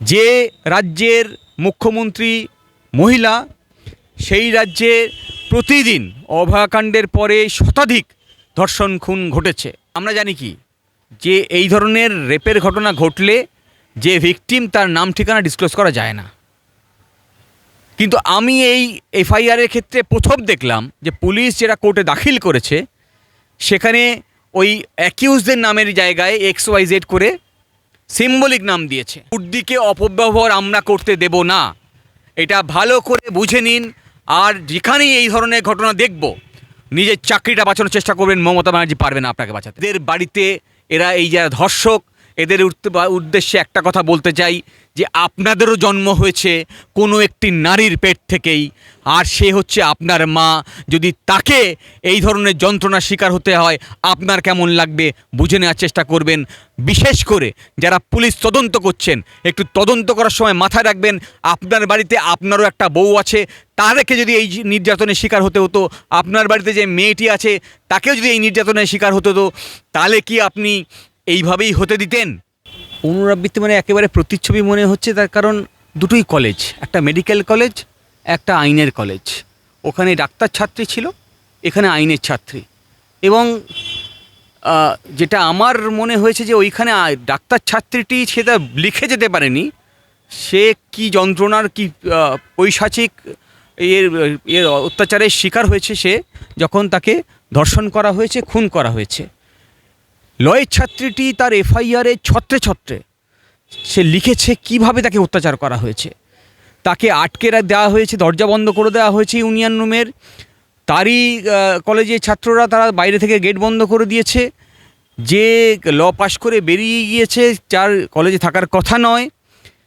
যে রাজ্যের মুখ্যমন্ত্রী মহিলা, সেই রাজ্যে প্রতিদিন অভয়াকাণ্ডের পরে শতাধিক ধর্ষণ খুন ঘটেছে। আমরা জানি কি? যে এই ধরনের রেপের ঘটনা ঘটলে যে ভিকটিম তার নাম ঠিকানা ডিসক্লোজ করা যায় না। কিন্তু আমি এই এফআইআরের ক্ষেত্রে প্রথম দেখলাম যে পুলিশ যেটা কোর্টে দাখিল করেছে, সেখানে ওই অ্যাকিউজদের নামের জায়গায় এক্স ওয়াই জেড করে সিম্বলিক নাম দিয়েছে। উর্দিকে অপব্যবহার আমরা করতে দেব না। এটা ভালো করে বুঝে নিন, আর যেখানেই এই ধরনের ঘটনা দেখব, নিজের চাকরিটা বাঁচানোর চেষ্টা করবেন, মমতা ব্যানার্জি পারবে না আপনাকে বাঁচাতে। এদের বাড়িতে এরা এই যারা ধর্ষক এদের উদ্দেশ্যে একটা কথা বলতে চাই, যে আপনাদেরও জন্ম হয়েছে কোনো একটি নারীর পেট থেকেই, আর সে হচ্ছে আপনার মা। যদি তাকে এই ধরনের যন্ত্রণার শিকার হতে হয়, আপনার কেমন লাগবে বুঝে নেওয়ার চেষ্টা করবেন। বিশেষ করে যারা পুলিশ তদন্ত করছেন, একটু তদন্ত করার সময় মাথায় রাখবেন, আপনার বাড়িতে আপনারও একটা বউ আছে, তাদেরকে যদি এই নির্যাতনের শিকার হতে হতো, আপনার বাড়িতে যে মেয়েটি আছে, তাকেও যদি এই নির্যাতনের শিকার হতে হতো, তাহলে কি আপনি এইভাবেই হতে দিতেন? পুনরাবৃত্তি মানে একেবারে প্রতিচ্ছবি মনে হচ্ছে, তার কারণ দুটোই কলেজ একটা মেডিকেল কলেজ একটা আইনের কলেজ ওখানে ডাক্তার ছাত্রী ছিল, এখানে আইনের ছাত্রী। এবং যেটা আমার মনে হয়েছে যে ওইখানে ডাক্তার ছাত্রীটি সেটা লিখে যেতে পারেনি। সে কি যন্ত্রণার, কি পৈশাচিক এর এর অত্যাচারের শিকার হয়েছে সে, যখন তাকে ধর্ষণ করা হয়েছে, খুন করা হয়েছে। লয়ের ছাত্রীটি তার এফআইআরে ছত্রে ছত্রে। সে লিখেছে কীভাবে তাকে অত্যাচার করা হয়েছে? তাকে আটকে দেওয়া হয়েছে দরজা বন্ধ করে দেওয়া হয়েছে ইউনিয়ন রুমের। তারই আহ, কলেজের ছাত্ররা তারা বাইরে থেকে গেট বন্ধ করে দিয়েছে। যে ল পাশ করে বেরিয়ে গিয়েছে যার কলেজে থাকার কথা নয়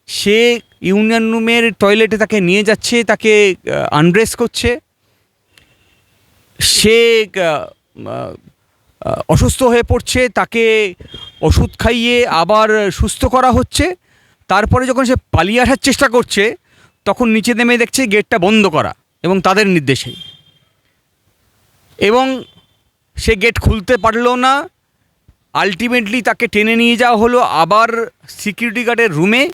সে ইউনিয়ন রুমের টয়লেটে তাকে নিয়ে যাচ্ছে তাকে আনড্রেস করছে। সে অসুস্থ হয়ে পড়ছে, তাকে ওষুধ খাইয়ে আবার সুস্থ করা হচ্ছে। তারপরে যখন সে পালিয়ে আসার চেষ্টা করছে, তখন নিচে নেমে দেখছে গেটটা বন্ধ করা এবং তাদের নির্দেশেই। এবং সে গেট খুলতে পারল না। আলটিমেটলি তাকে টেনে নিয়ে যাওয়া হলো আবার সিকিউরিটি গার্ডের রুমে,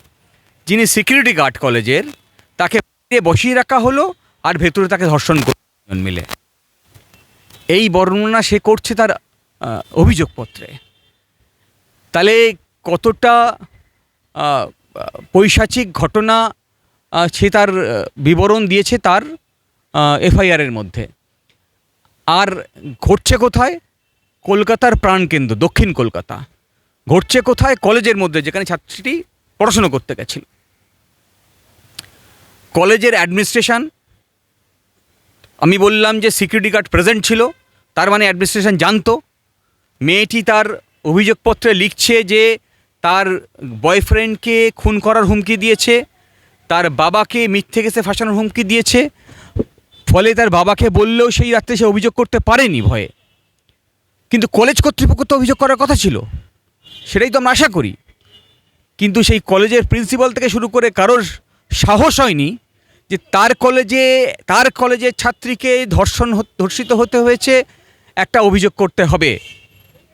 যিনি সিকিউরিটি গার্ড কলেজের, তাকে বসিয়ে রাখা হলো আর ভেতরে তাকে ধর্ষণ দুজন মিলে। এই বর্ণনা সে করছে তার অভিযোগপত্রে। তাহলে কতটা পৈশাচিক ঘটনা সে তার বিবরণ দিয়েছে তার এফআইআরের মধ্যে? আর ঘটছে কোথায়? কলকাতার প্রাণকেন্দ্র, দক্ষিণ কলকাতা। ঘটছে কোথায়? কলেজের মধ্যে, যেখানে ছাত্রীটি পড়াশুনো করতে গেছিল। কলেজের অ্যাডমিনিস্ট্রেশন, আমি বললাম যে সিকিউরিটি গার্ড প্রেজেন্ট ছিল, তার মানে অ্যাডমিনিস্ট্রেশন জানতো মেয়েটি তার অভিযোগপত্রে লিখছে যে তার বয়ফ্রেন্ডকে খুন করার হুমকি দিয়েছে, তার বাবাকে মিথ্যে কেসে ফাঁসানোর হুমকি দিয়েছে, ফলে তার বাবাকে বললেও সেই রাত্রে সে অভিযোগ করতে পারেনি ভয়ে। কিন্তু কলেজ কর্তৃপক্ষ তো অভিযোগ করার কথা ছিল, সেটাই তো আমরা আশা করি। কিন্তু সেই কলেজের প্রিন্সিপাল থেকে শুরু করে কারোর সাহস হয়নি যে তার কলেজে, তার কলেজের ছাত্রীকে ধর্ষণ ধর্ষিত হতে হয়েছে, একটা অভিযোগ করতে হবে।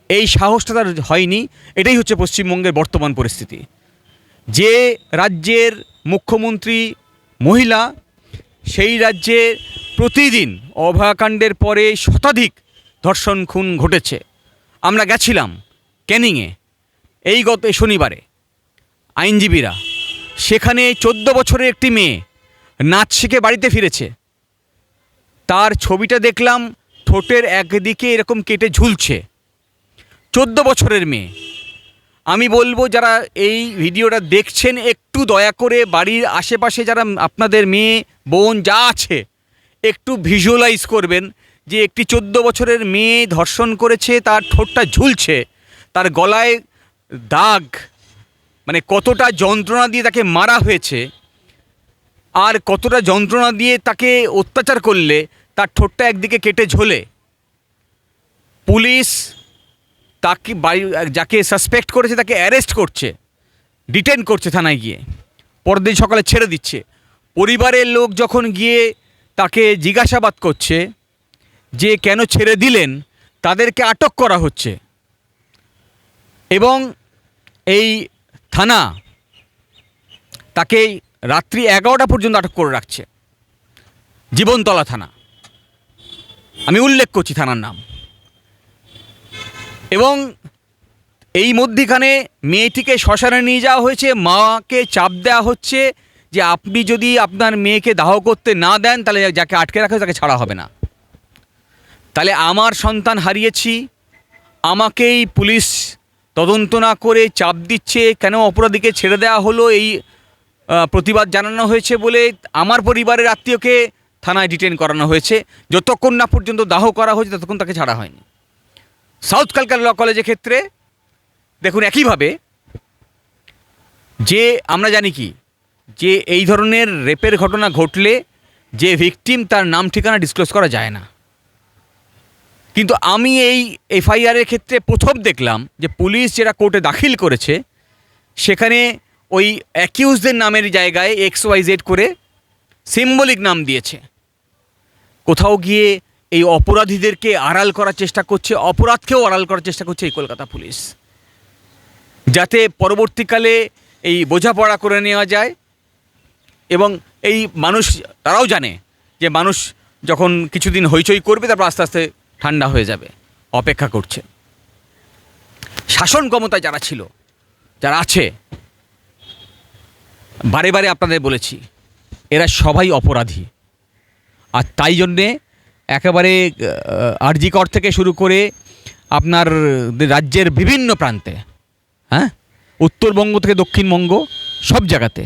এই সাহসটা তার হয়নি, এটাই হচ্ছে পশ্চিমবঙ্গের বর্তমান পরিস্থিতি। যে রাজ্যের মুখ্যমন্ত্রী মহিলা, সেই রাজ্যে প্রতিদিন অভয়াকাণ্ডের পরে শতাধিক ধর্ষণ খুন ঘটেছে। আমরা গেছিলাম ক্যানিংয়ে এই গত শনিবারে, আইনজীবীরা। সেখানে চোদ্দ বছরের একটি মেয়ে নাচ শিখে বাড়িতে ফিরেছে। তার ছবিটা দেখলাম ঠোঁটের একদিকে এরকম কেটে ঝুলছে। চোদ্দ বছরের মেয়ে। আমি বলব যারা এই ভিডিওটা দেখছেন, একটু দয়া করে বাড়ির আশেপাশে যারা আপনাদের মেয়ে, বোন যা আছে, একটু ভিজুয়ালাইজ করবেন যে একটি চোদ্দ বছরের মেয়ে ধর্ষণ করেছে, তার ঠোঁটটা ঝুলছে, তার গলায় দাগ মানে কতটা যন্ত্রণা দিয়ে তাকে মারা হয়েছে, আর কতটা যন্ত্রণা দিয়ে তাকে অত্যাচার করলে, তার ঠোঁটটা একদিকে কেটে ঝোলে। পুলিশ তাকে বাড়ি, যাকে সাসপেক্ট করেছে, তাকে অ্যারেস্ট করছে ডিটেন করছে থানায় গিয়ে। পরের দিন সকালে ছেড়ে দিচ্ছে। পরিবারের লোক যখন গিয়ে তাকে জিজ্ঞাসাবাদ করছে যে কেন ছেড়ে দিলেন, তাদেরকে আটক করা হচ্ছে। এবং এই থানা তাকে রাত্রি এগারোটা পর্যন্ত আটক করে রাখছে। জীবনতলা থানা। আমি উল্লেখ করছি থানার নাম। এবং এই মধ্যিখানে মেয়েটিকে শ্মশানে নিয়ে যাওয়া হয়েছে, মাকে চাপ দেওয়া হচ্ছে যে আপনি যদি আপনার মেয়েকে দাহ করতে না দেন, তাহলে যাকে আটকে রাখা তাকে ছাড়া হবে না। তাহলে আমার সন্তান হারিয়েছি, আমাকেই পুলিশ তদন্ত না করে চাপ দিচ্ছে, কেন অপরাধীকে ছেড়ে দেওয়া হলো, এই প্রতিবাদ জানানো হয়েছে বলে আমার পরিবারের আত্মীয়কে থানায় ডিটেন করানো হয়েছে। যতক্ষণ না পর্যন্ত দাহ করা হয়েছে, ততক্ষণ তাকে ছাড়া হয়নি। সাউথ ক্যালকাটা ল কলেজের ক্ষেত্রে দেখুন একইভাবে যে আমরা জানি কি, যে এই ধরনের রেপের ঘটনা ঘটলে যে ভিকটিম তার নাম ঠিকানা ডিসক্লোজ করা যায় না। কিন্তু আমি এই এফআইআরের ক্ষেত্রে প্রথম দেখলাম যে পুলিশ যেটা কোর্টে দাখিল করেছে, সেখানে ওই অ্যাকিউজদের নামের জায়গায় এক্স ওয়াই জেড করে সিম্বলিক নাম দিয়েছে। কোথাও গিয়ে এই অপরাধীদেরকে আড়াল করার চেষ্টা করছে, অপরাধকেও আড়াল করার চেষ্টা করছে এই কলকাতা পুলিশ। যাতে পরবর্তীকালে এই বোঝাপড়া করে নেওয়া যায় এবং এই মানুষ, তারাও জানে যে মানুষ যখন কিছুদিন হইচই করবে, তারপর আস্তে আস্তে ঠান্ডা হয়ে যাবে, অপেক্ষা করছে। শাসন ক্ষমতায় যারা ছিল, যারা আছে, বারে বারে আপনাদের বলেছি, এরা সবাই অপরাধী। আর তাই জন্যে একেবারে আরজিকর থেকে শুরু করে আপনার রাজ্যের বিভিন্ন প্রান্তে হ্যাঁ? উত্তরবঙ্গ থেকে দক্ষিণবঙ্গ, সব জায়গাতে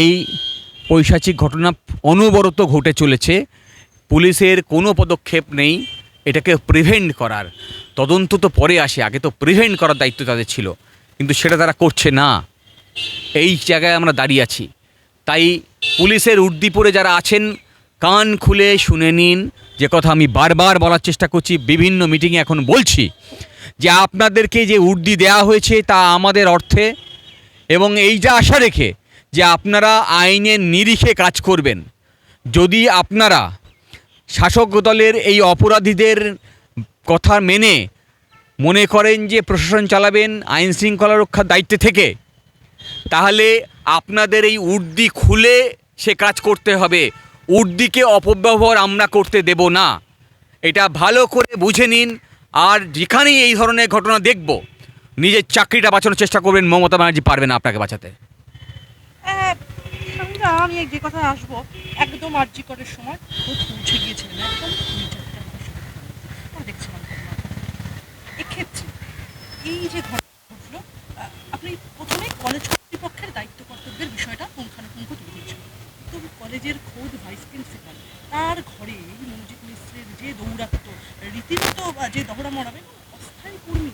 এই পৈশাচিক ঘটনা অনবরত ঘটে চলেছে। পুলিশের কোনো পদক্ষেপ নেই, এটাকে প্রিভেন্ট করার। তদন্ত তো পরে আসে, আগে তো প্রিভেন্ট করার দায়িত্ব তাদের ছিল, কিন্তু সেটা তারা করছে না। এই জায়গায় আমরা দাঁড়িয়ে আছি। তাই পুলিশের উর্দি পরে যারা আছেন, কান খুলে শুনে নিন যে কথা আমি বারবার বলার চেষ্টা করছি, বিভিন্ন মিটিংয়ে এখন বলছি যে আপনাদেরকে যে উর্দি দেওয়া হয়েছে তা আমাদের অর্থে এবং এই যা আশা রেখে যে আপনারা আইনের নিরিখে কাজ করবেন, যদি আপনারা শাসক দলের এই অপরাধীদের কথা মেনে মনে করেন যে প্রশাসন চালাবেন, আইন শৃঙ্খলা রক্ষার দায়িত্বে থেকে, তাহলে আপনাদের এই উর্দি খুলে সে কাজ করতে হবে। উর্দিকে অপব্যবহার আমরা করতে দেব না। এটা ভালো করে বুঝে নিন আর যেখানেই এই ধরনের ঘটনা দেখব নিজের চাকরিটা বাঁচানোর চেষ্টা করবেন মমতা ব্যানার্জি পারবে না আপনাকে বাঁচাতে। হ্যাঁ, এক্ষেত্রে এই যে ঘটনা ঘটলো আহ, আপনি প্রথমে কলেজ কর্তৃপক্ষের দায়িত্ব কর্তব্যের বিষয়টা পুঙ্খানুপুঙ্খ তুলে ধরেছেন তো কলেজের খোদ ভাইস প্রিন্সিপাল তার ঘরে এই মনোজিৎ মিশ্রের যে দৌরাত্ম রীতিমতো আহ, যে দহরা মরাবে অস্থায়ী কর্মী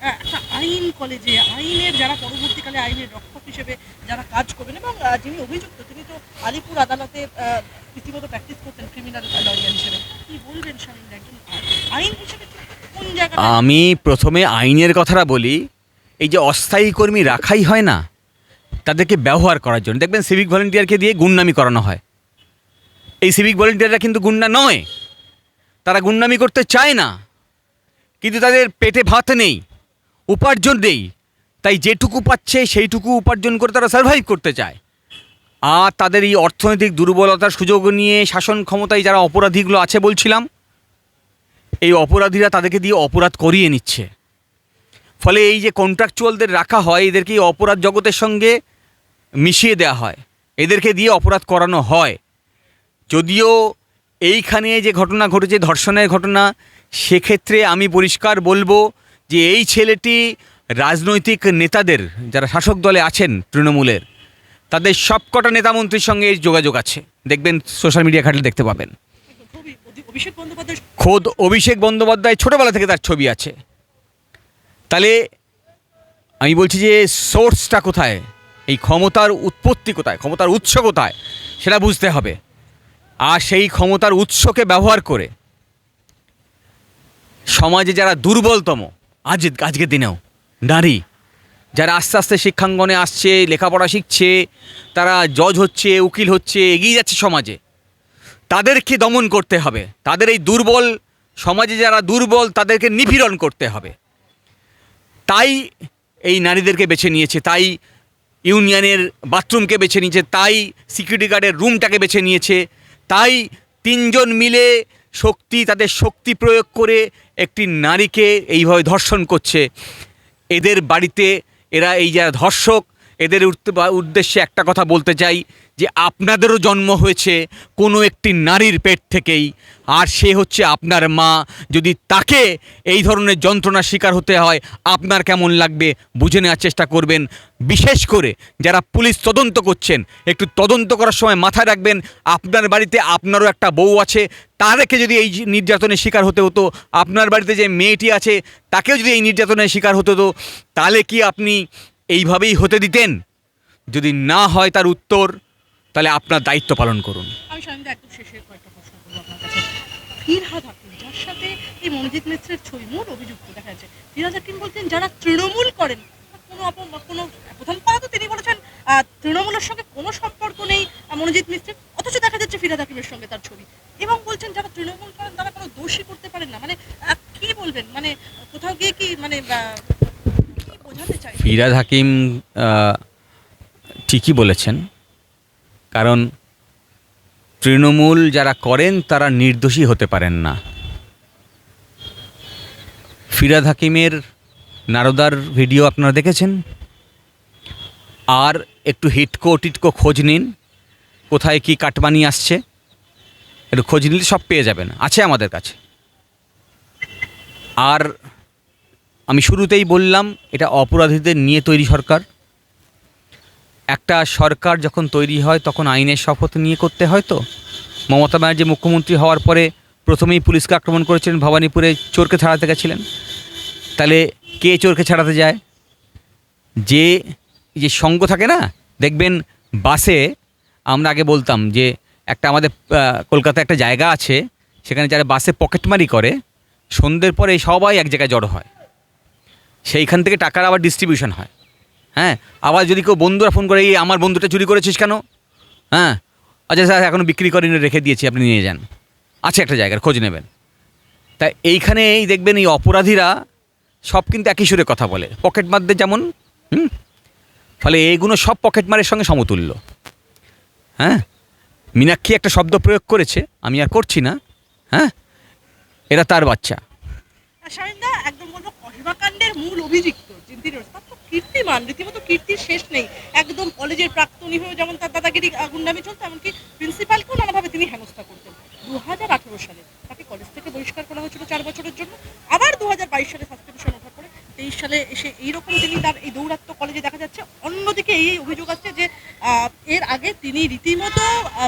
আহ, একটা আইন কলেজে আইনের যারা পরবর্তীকালে আইনের রক্ষক হিসেবে যারা কাজ করবেন এবং যিনি অভিযুক্ত, তিনি তো আলিপুর আদালতে রীতিমতো প্র্যাকটিস করতেন ক্রিমিনাল লয়ার হিসেবে। কি বলবেন স্বামী একজন আইন হিসেবে আমি প্রথমে আইনের কথাটা বলি, এই যে অস্থায়ী কর্মী রাখাই হয় না, তাদেরকে ব্যবহার করার জন্য। দেখবেন সিভিক ভলেন্টিয়ারকে দিয়ে গুন্ডামি করানো হয়। এই সিভিক ভলেন্টিয়াররা কিন্তু গুন্ডা নয়, তারা গুন্ডামি করতে চায় না, কিন্তু তাদের পেটে ভাত নেই, উপার্জন নেই তাই যেটুকু পাচ্ছে, সেইটুকু উপার্জন করে তারা সার্ভাইভ করতে চায়। আর তাদের এই অর্থনৈতিক দুর্বলতার সুযোগ নিয়ে শাসন ক্ষমতায় যারা অপরাধীগুলো আছে বলছিলাম, এই অপরাধীরা তাদেরকে দিয়ে অপরাধ করিয়ে নিচ্ছে। ফলে এই যে কন্ট্রাকচুয়ালদের রাখা হয়, এদেরকে অপরাধ জগতের সঙ্গে মিশিয়ে দেওয়া হয়। এদেরকে দিয়ে অপরাধ করানো হয়। যদিও এইখানে যে ঘটনা ঘটেছে, ধর্ষণের ঘটনা, সেক্ষেত্রে আমি পরিষ্কার বলব যে এই ছেলেটি রাজনৈতিক নেতাদের যারা শাসক দলে আছেন তৃণমূলের, তাদের সবকটা নেতামন্ত্রীর সঙ্গে যোগাযোগ আছে। দেখবেন সোশ্যাল মিডিয়া ঘাটলে দেখতে পাবেন। খোদ অভিষেক বন্দ্যোপাধ্যায় ছোটোবেলা থেকে তার ছবি আছে। তাহলে আমি বলছি যে সোর্সটা কোথায়? এই ক্ষমতার উৎপত্তি কোথায়? ক্ষমতার উৎস কোথায়? সেটা বুঝতে হবে। আর সেই ক্ষমতার উৎসকে ব্যবহার করে সমাজে যারা দুর্বলতম, আজ আজকের দিনেও নারী, যারা আস্তে আস্তে শিক্ষাঙ্গনে আসছে, লেখাপড়া শিখছে, তারা জজ হচ্ছে, উকিল হচ্ছে, এগিয়ে যাচ্ছে সমাজে, তাদেরকে দমন করতে হবে। তাদের এই দুর্বল সমাজে যারা দুর্বল, তাদেরকে নিপীড়ন করতে হবে। তাই এই নারীদেরকে বেছে নিয়েছে, তাই ইউনিয়নের বাথরুমকে বেছে নিয়েছে, তাই সিকিউরিটি গার্ডের রুমটাকে বেছে নিয়েছে, তাই তিনজন মিলে শক্তি, তাদের শক্তি প্রয়োগ করে একটি নারীকে এইভাবে ধর্ষণ করছে। এদের বাড়িতে এরা এই যারা ধর্ষক এদের উদ্দেশ্যে একটা কথা বলতে চাই। যে আপনাদেরও জন্ম হয়েছে কোনো একটি নারীর পেট থেকেই, আর সে হচ্ছে আপনার মা। যদি তাকে এই ধরনের যন্ত্রণার শিকার হতে হয়, আপনার কেমন লাগবে বুঝে নেওয়ার চেষ্টা করবেন। বিশেষ করে যারা পুলিশ তদন্ত করছেন, একটু তদন্ত করার সময় মাথায় রাখবেন, আপনার বাড়িতে আপনারও একটা বউ আছে, তাদেরকে যদি এই নির্যাতনের শিকার হতে হতো, আপনার বাড়িতে যে মেয়েটি আছে, তাকেও যদি এই নির্যাতনের শিকার হতে হতো, তাহলে কি আপনি এইভাবেই হতে দিতেন? যদি না হয় তার উত্তর তাহলে আপনার দায়িত্ব পালন করুন। আমি স্বামীদা একদম শেষে কয়েকটা প্রশ্ন করব আপনার কাছে। ফিরহাদ হাকিম যার সাথে এই মনোজিৎ ছবি মূল অভিযুক্ত দেখা যাচ্ছে ফিরহাদ হাকিম বলতেন যারা তৃণমূল করেন কোনো কোনো প্রথম কথা তো তিনি বলেছেন তৃণমূলের সঙ্গে কোনো সম্পর্ক নেই মনোজিৎ অথচ দেখা যাচ্ছে ফিরহাদ হাকিমের সঙ্গে তার ছবি। এবং বলছেন যারা তৃণমূল করেন তারা কোনো দোষী করতে পারেন না। মানে কি বলবেন? মানে কোথাও গিয়ে কি মানে বোঝাতে চাই? ফিরাদ হাকিম ঠিকই বলেছেন। কারণ তৃণমূল যারা করেন, তারা নির্দোষী হতে পারেন না। ফিরাদ হাকিমের নারদার ভিডিও আপনারা দেখেছেন? আর একটু হিটকো, টিটকো খোঁজ নিন। কোথায় কি কাটমানি আসছে? একটু খোঁজ নিলে সব পেয়ে যাবেন। আছে আমাদের কাছে। আর আমি শুরুতেই বললাম, এটা অপরাধীদের নিয়ে তৈরি সরকার। একটা সরকার যখন তৈরি হয়, তখন আইনের শপথ নিয়ে করতে হয় তো? মমতা ব্যানার্জি মুখ্যমন্ত্রী হওয়ার পরে প্রথমেই পুলিশকে আক্রমণ করেছিলেন, ভবানীপুরে চোরকে ছাড়াতে গেছিলেন। তাহলে কে চোরকে ছাড়াতে যায়? যে যে সঙ্গ থাকে না, দেখবেন বাসে আমরা আগে বলতাম যে একটা আমাদের কলকাতায় একটা জায়গা আছে, সেখানে যারা বাসে পকেটমারি করে, সন্ধ্যের পরে সবাই এক জায়গায় জড়ো হয়। সেইখান থেকে টাকার আবার ডিস্ট্রিবিউশন হয়। হ্যাঁ আবার যদি কেউ বন্ধুরা ফোন করে, এই আমার বন্ধুটা চুরি করেছিস কেন? হ্যাঁ আচ্ছা স্যার এখনও বিক্রি করেনি, রেখে দিয়েছি, আপনি নিয়ে যান। আছে একটা জায়গার, খোঁজ নেবেন। তা এইখানে এই দেখবেন, এই অপরাধীরা সব কিন্তু একই সুরে কথা বলে। পকেট মারদের যেমন, হুম? ফলে এইগুলো সব পকেট মারের সঙ্গে সমতুল্য। হ্যাঁ মীনাক্ষী একটা শব্দ প্রয়োগ করেছে, আমি আর করছি না। হ্যাঁ এরা তার বাচ্চা। একদম মূল অভিযুক্ত কীর্তিমান, রীতিমতো কীর্তির শেষ নেই। একদম কলেজের প্রাক্তনী হয়েও যেমন তার দাদাগিরি গুন্ডামি চলতো এমনকি প্রিন্সিপালকেও নানাভাবে তিনি হেনস্থা করতেন। দু হাজার আঠেরো সালে তাকে কলেজ থেকে বহিষ্কার করা হয়েছিল চার বছরের জন্য। আবার দু হাজার বাইশ সালে সাসপেনশন ওঠার পরে তেইশ সালে এসে এইরকম তিনি তার এই দৌরাত্ম কলেজে দেখা যাচ্ছে। অন্যদিকে এই অভিযোগ আসছে যে এর আগে তিনি রীতিমতো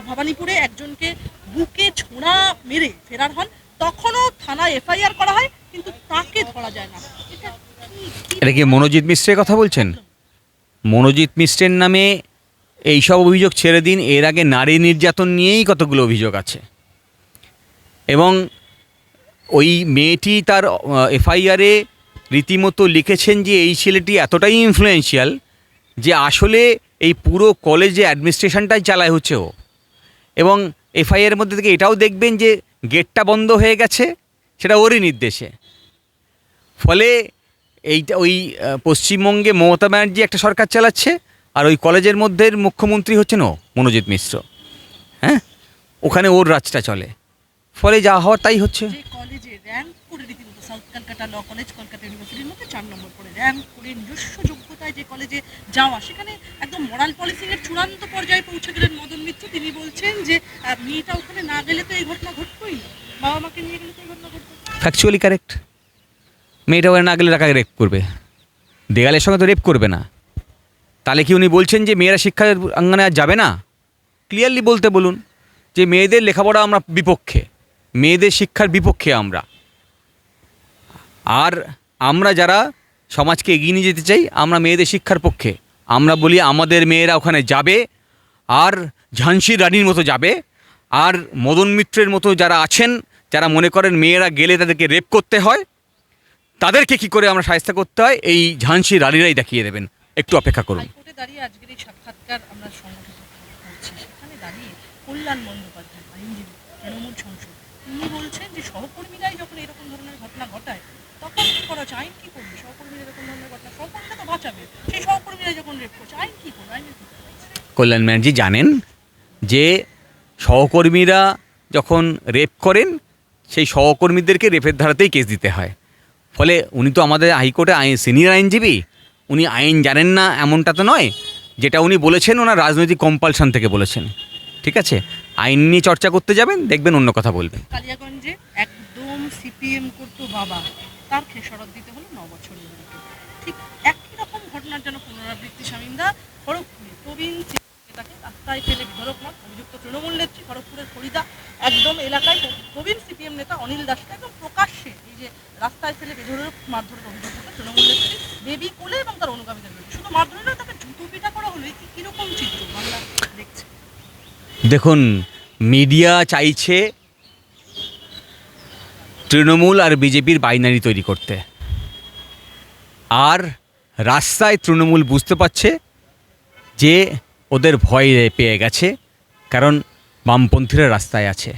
ভবানীপুরে একজনকে বুকে ছোঁড়া মেরে ফেরার হন। তখনও থানায় এফআইআর করা হয়, কিন্তু তাকে ধরা যায় না। এটা কি- মনোজিৎ মিশ্রের কথা বলছেন? মনোজিৎ মিশ্রের নামে এইসব অভিযোগ ছেড়ে দিন, এর আগে নারী নির্যাতন নিয়েই কতগুলো অভিযোগ আছে। এবং ওই মেয়েটি তার এফআইআরে রীতিমতো লিখেছেন যে এই ছেলেটি এতটাই ইনফ্লুয়েন্সিয়াল যে আসলে এই পুরো কলেজে অ্যাডমিনিস্ট্রেশনটাই চালায় হচ্ছে ও। এবং এফআইআর মধ্যে থেকে এটাও দেখবেন যে গেটটা বন্ধ হয়ে গেছে, সেটা ওরই নির্দেশে। ফলে এইটা ওই পশ্চিমবঙ্গে মমতা ব্যানার্জি একটা সরকার চালাচ্ছে আর ওই কলেজের মধ্যে মুখ্যমন্ত্রী হচ্ছেন ও মনোজিৎ মিশ্র। হ্যাঁ? ওখানে ওর রাজটা চলে। ফলে যা হওয়ার তাই হচ্ছে। যে কলেজে র্যাঙ্ক করে রীতিমতো South Kolkata Law College Kolkata ইউনিভার্সিটির মধ্যে চার নম্বর করে র্যাঙ্ক করে নিজস্ব যোগ্যতায় যে কলেজে যাওয়া সেখানে একদম মোরাল চূড়ান্ত পর্যায়ে পৌঁছে গেলেন মদন মিত্র। তিনি বলছেন যে আহ, মেয়েটা ওখানে না গেলে তো এই ঘটনা ঘটতোই বাবা মাকে নিয়ে গেলে তো এই ঘটনা ঘটতো ফ্যাকচুয়ালি কারেক্ট মেয়েটা ওখানে না গেলে টাকা রেপ করবে? দেয়ালের সঙ্গে তো রেপ করবে না। তাহলে কি উনি বলছেন যে মেয়েরা শিক্ষা আঙ্গনে আর যাবে না? ক্লিয়ারলি বলতে বলুন যে মেয়েদের লেখাপড়া আমরা বিপক্ষে, মেয়েদের শিক্ষার বিপক্ষে আমরা। আর আমরা যারা সমাজকে এগিয়ে নিয়ে যেতে চাই, আমরা মেয়েদের শিক্ষার পক্ষে। আমরা বলি আমাদের মেয়েরা ওখানে যাবে, আর ঝাঁসির রানীর মতো যাবে, আর মদন মিত্রের মতো যারা আছেন, যারা মনে করেন মেয়েরা গেলে তাদেরকে রেপ করতে হয় তাদেরকে কি করে আমরা সাহায্য করতে হয়? এই ঝাঁসি রানীরাই দেখিয়ে দেবেন। একটু অপেক্ষা করুন। দাঁড়িয়ে আজকের এই সাক্ষাৎকার আমরা সংগঠিত করছি। সেখানে দাঁড়িয়ে কল্যাণ বন্দ্যোপাধ্যায় আইনজীবী তৃণমূল সংসদ তিনি বলছেন যে সহকর্মীরাই যখন এরকম ধরনের ঘটনা ঘটায় তখন কি করা যায়? আইন কি করবে? সহকর্মীরা এরকম ধরনের ঘটনা সহকর্মীরা তো বাঁচাবে। সেই সহকর্মীরা যখন রেপ করছে আইন কি করবে? আইনের কল্যাণ ব্যানার্জি জানেন যে সহকর্মীরা যখন রেপ করেন সেই সহকর্মীদেরকে রেপের ধারাতেই কেস দিতে হয়। ফলে উনি তো আমাদের হাইকোর্টে আইন, সিনিয়র আইনজীবী। উনি আইন জানেন না, এমনটা তো নয়, যেটা উনি বলেছেন, ওনার রাজনৈতিক কম্পালশন থেকে বলেছেন। ঠিক আছে? আইন নিয়ে চর্চা করতে যাবেন, দেখবেন অন্য কথা বলবেন। কালিয়াগঞ্জে একদম সিপিএম করতো বাবা, তার দিতে হলো ন বছর ঠিক একই রকম ঘটনার যেন পুনরাবৃত্তি খড়গপুরে প্রবীণ নেতাকে রাস্তায় ফেলে বিধরক মত অভিযুক্ত তৃণমূল নেত্রী খড়গপুরের ফরিদা। একদম এলাকায় প্রবীণ সিপিএম নেতা অনিল দাসকে একদম প্রকাশ্যে রাস্তায় ফেলে বিধরক মারধরের অভিযোগ করতে তৃণমূল নেত্রী বেবি কোলে এবং তার অনুগামীদের বিরুদ্ধে। শুধু মারধরে নয়, তাকে জুতো পিটা করা হলো কি- কীরকম চিত্র বাংলা দেখছে? দেখুন, মিডিয়া চাইছে তৃণমূল আর বিজেপির বাইনারি তৈরি করতে। আর রাস্তায় তৃণমূল বুঝতে পারছে যে ওদের ভয় পেয়ে গেছে, কারণ বামপন্থীরা রাস্তায় আছে।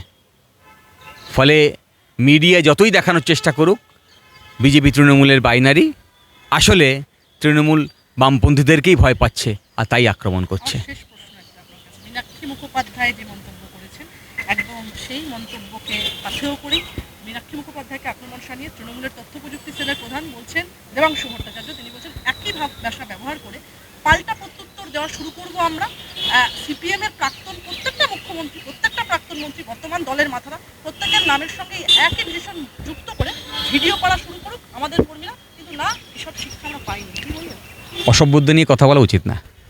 ফলে মিডিয়া যতই দেখানোর চেষ্টা করুক বিজেপি তৃণমূলের বাইনারি। আসলে তৃণমূল বামপন্থীদেরকেই ভয় পাচ্ছে আর তাই আক্রমণ করছে। মুখোপাধ্যায় যে মন্তব্য করেছেন, একদম সেই মন্তব্যকে করেই মুখোপাধ্যায়কে আক্রমণ তৃণমূলের প্রধান বলছেন তিনি বলছেন, একই ভাব ব্যবহার করে পাল্টা প্রত্যুত্তর দেওয়া শুরু করব আমরা। সিপিএম এর প্রাক্তন প্রত্যেকটা মুখ্যমন্ত্রী প্রত্যেকটা প্রাক্তন মন্ত্রী, বর্তমান দলের মাথারা, প্রত্যেকের নামের সঙ্গে একই ডিসিশন যুক্ত করে ভিডিও করা শুরু করুক আমাদের কর্মীরা, কিন্তু না, এসব শিক্ষা আমরা পাইনি। অসভ্যদের নিয়ে কথা বলা উচিত না।